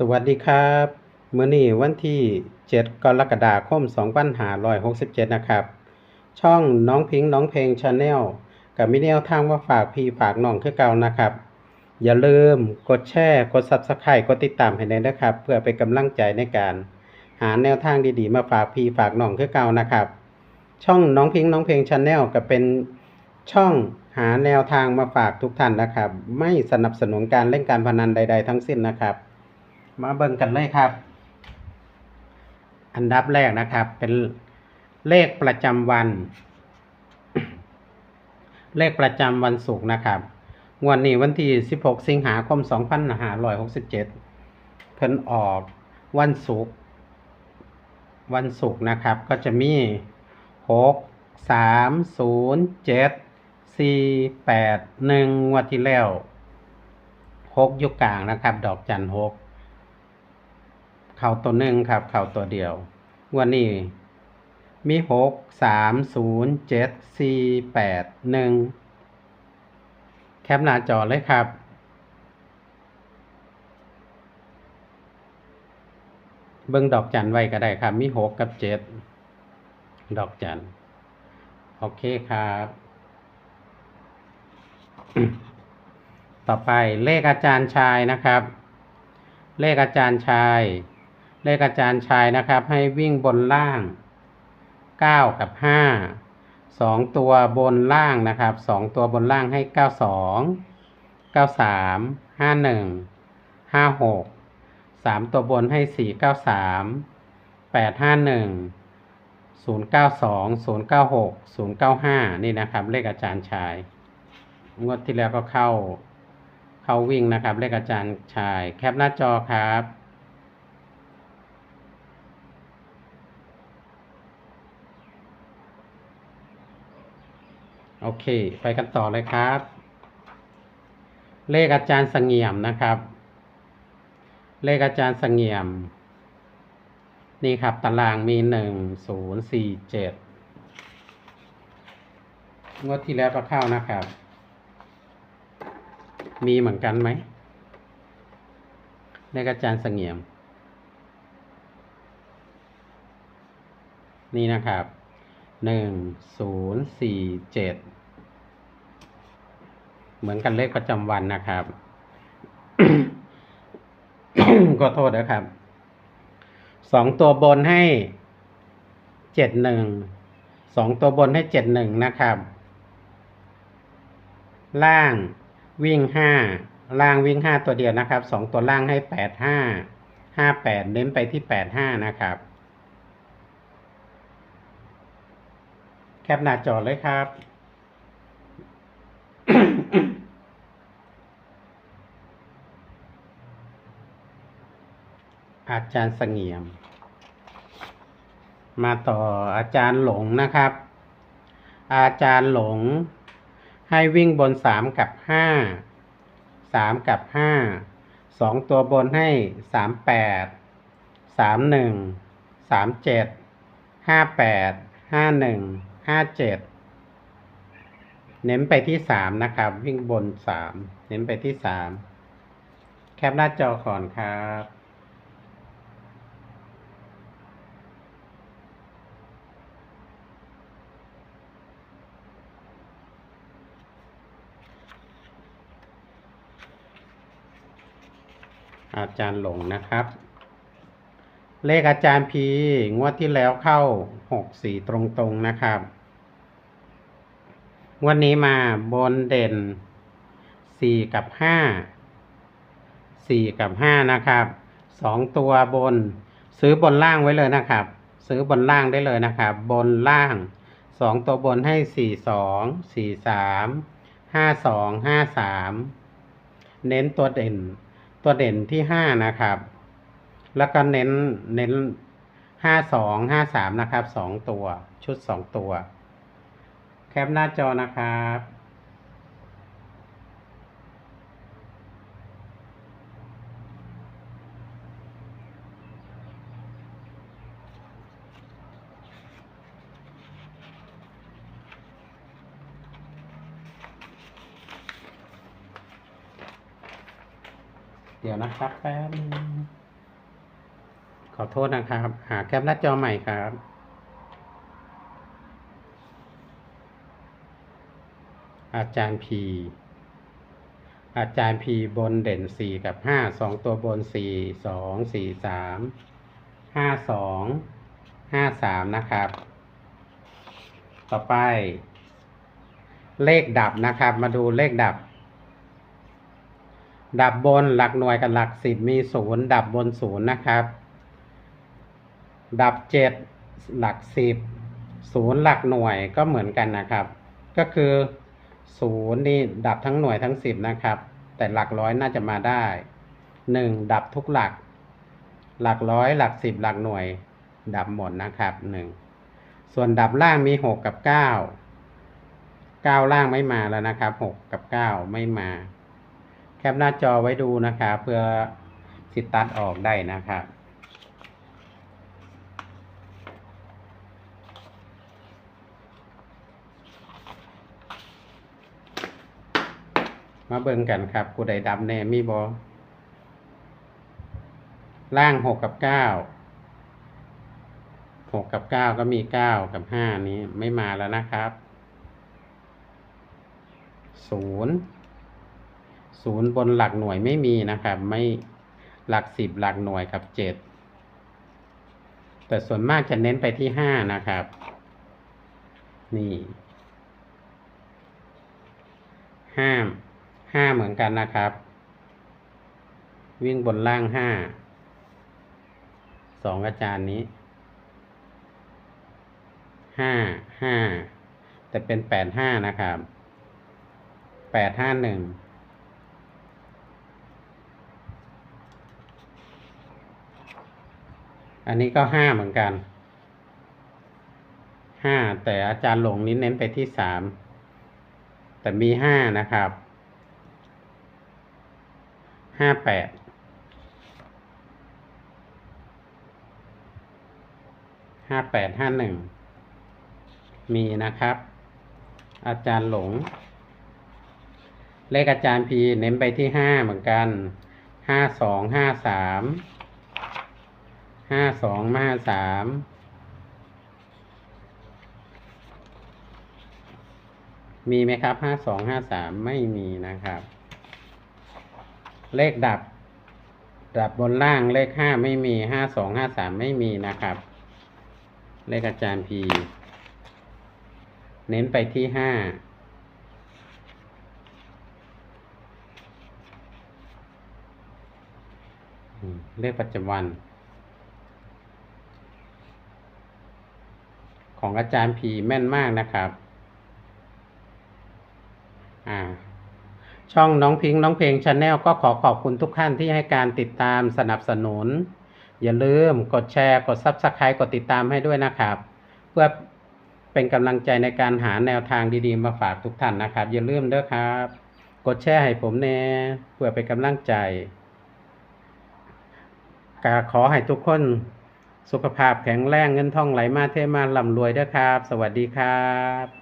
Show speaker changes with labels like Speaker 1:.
Speaker 1: สวัสดีครับเมื้อนี้วันที่ 7 กรกฎาคม 2567 นะครับ ช่องน้องพิงค์น้องเพลงชาแนลกับมิแนวทางว่าฝากพี่ฝากน้องคือเก่านะครับ อย่าลืมกดแชร์กด Subscribe กดติดตามให้ได้นะครับ เพื่อเป็นกำลังใจในการ หาแนวทางดีๆ มาฝากพี่ฝากน้องคือเก่านะครับ ช่องน้องพิงค์น้องเพลงชาแนลก็เป็นช่องหาแนวทางมาฝากทุกท่านนะครับ ไม่สนับสนุนการเล่นการพนันใด ๆ ทั้งสิ้นนะครับ มาเบิ่งกันเลยครับ อันดับแรกนะครับ เป็นเลขประจำวัน เลขประจำวันศุกร์นะครับงวดนี้วันที่ 16 สิงหาคม 2567 เพิ่นออกวันศุกร์วันศุกร์นะครับ ก็จะมี 6 3 0 7 4 8 1งวดที่แล้ว6อยู่กลางนะครับ ดอกจันหก เข่าตัวหนึ่งครับ เข่าตัวเดียววันนี้มีหกสามศูนย์เจ็ดสี่แปดหนึ่งแคปหน้าจอเลยครับ เบิ้งดอกจันไว้ก็ได้ครับ มีหกกับเจ็ดดอกจัน โอเคครับ ต่อไปเลขอาจารย์ชายนะครับ เลขอาจารย์ชาย เลขอาจารย์ชายนะครับ ให้วิ่งบนล่าง 9 กับ 5 2 ตัวบนล่างนะครับ 2 ตัวบนล่างให้ 92 93 51 56 3 ตัวบนให้ 493 851 092 096 095 นี่นะครับ เลขอาจารย์ชาย งวดที่แล้วก็เข้า เข้าวิ่งนะครับ เลขอาจารย์ชาย แคปหน้าจอครับ โอเค ไปกันต่อเลยครับ เลขอาจารย์เสงี่ยมนะครับ เลขอาจารย์เสงี่ยม นี่ครับตารางมีหนึ่งศูนย์สี่เจ็ดงวดที่แล้วก็เข้านะครับ มีเหมือนกันไหมเลขอาจารย์เสงี่ยม นี่นะครับ หนึ่งศูนย์สี่เจ็ดเหมือนกันเลขประจำวันนะครับขอโทษนะครับสองตัวบนให้เจ็ดหนึ่งสองตัวบนให้เจ็ดหนึ่งนะครับ ล่างวิ่งห้าล่างวิ่งห้าตัวเดียวนะครับสองตัวล่างให้แปดห้าห้าแปดเน้นไปที่แปดห้านะครับ คปหน้าจอเลยครับ อาจารย์เสงี่ยม มาต่ออาจารย์หลงนะครับ อาจารย์หลง ให้วิ่งบนสามกับห้าสามกับห้าสองตัวบนให้สามแปดสามหนึ่งสามเจ็ดห้าแปดห้าหนึ่ง ห้าเจ็ดเน้นไปที่สามนะครับ วิ่งบนสามเน้นไปที่สามแคปหน้าจอก่อนครับอาจารย์หลงนะครับ เลขอาจารย์พีงวดที่แล้วเข้าหกสี่ตรงๆนะครับ วันนี้มาบนเด่นสี่กับห้าสี่กับห้านะครับสองตัวบน ซื้อบนล่างไว้เลยนะครับ ซื้อบนล่างได้เลยนะครับ บนล่างสองตัวบนให้สี่สองสี่สามห้าสองห้าสามเน้นตัวเด่น ตัวเด่นที่ห้านะครับ แล้วก็เน้นเน้นห้าสองห้าสามนะครับสองตัวชุดสองตัว แคปหน้าจอนะครับเดี๋ยวนะครับแป๊บขอโทษนะครับ หาแคปหน้าจอใหม่ครับ อาจารย์พีอาจารย์พีบนเด่นสี่กับห้าสองตัวบนสี่สองสี่สามห้าสองห้าสามนะครับ ต่อไป เลขดับนะครับ มาดูเลขดับ ดับบนหลักหน่วยกับหลักสิบมีศูนย์ดับบนศูนย์นะครับ ดับเจ็ดหลักสิบศูนย์หลักหน่วยก็เหมือนกันนะครับ ก็คือ ศูนย์นี่ดับทั้งหน่วยทั้งสิบนะครับ แต่หลักร้อยน่าจะมาได้หนึ่งดับทุกหลัก หลักร้อยหลักสิบหลักหน่วย ดับหมดนะครับหนึ่งส่วนดับล่างมีหกกับเก้าเก้าล่างไม่มาแล้วนะครับหกกับเก้าไม่มา แคปหน้าจอไว้ดูนะครับเพื่อสิตัดออกได้นะครับ มาเบิ่งกันครับกูใดดับแน่มีบอล่างหกกับเก้าหกกับเก้าก็มีเก้ากับห้านี้ไม่มาแล้วนะครับศูนย์ศูนย์บนหลักหน่วยไม่มีนะครับ ไม่หลักสิบหลักหน่วยกับเจ็ดแต่ส่วนมากจะเน้นไปที่ห้านะครับ นี่ห้าม ห้าเหมือนกันนะครับ วิ่งบนล่างห้าสองอาจารย์นี้ห้าห้าแต่เป็นแปดห้านะครับแปดห้าหนึ่งอันนี้ก็ห้าเหมือนกันห้าแต่อาจารย์หลงนี้เน้นไปที่สามแต่มีห้านะครับ ห้าแปดห้าแปดห้าหนึ่งมีนะครับ อาจารย์หลง เลขอาจารย์พีเน้นไปที่ห้าเหมือนกันห้าสองห้าสามห้าสองห้าสามมีไหมครับห้าสองห้าสามไม่มีนะครับ เลขดับ ดับบนล่างเลขห้าไม่มีห้าสองห้าสามไม่มีนะครับ เลขอาจารย์พีเน้นไปที่ห้าเลขประจำวัน ของอาจารย์พีแม่นมากนะครับ อ่า ช่องน้องพิงค์น้องเพลงชาแนลก็ขอขอบคุณทุกท่านที่ให้การติดตามสนับสนุน อย่าลืมกดแชร์กด Subscribe กดติดตามให้ด้วยนะครับ เพื่อเป็นกำลังใจในการหาแนวทางดีๆ มาฝากทุกท่านนะครับ อย่าลืมเด้อครับ กดแชร์ให้ผมแน่เพื่อเป็นกำลังใจกาขอให้ทุกคนสุขภาพแข็งแรงเงินทองไหลมาเทมาร่ำรวยด้อครับ สวัสดีครับ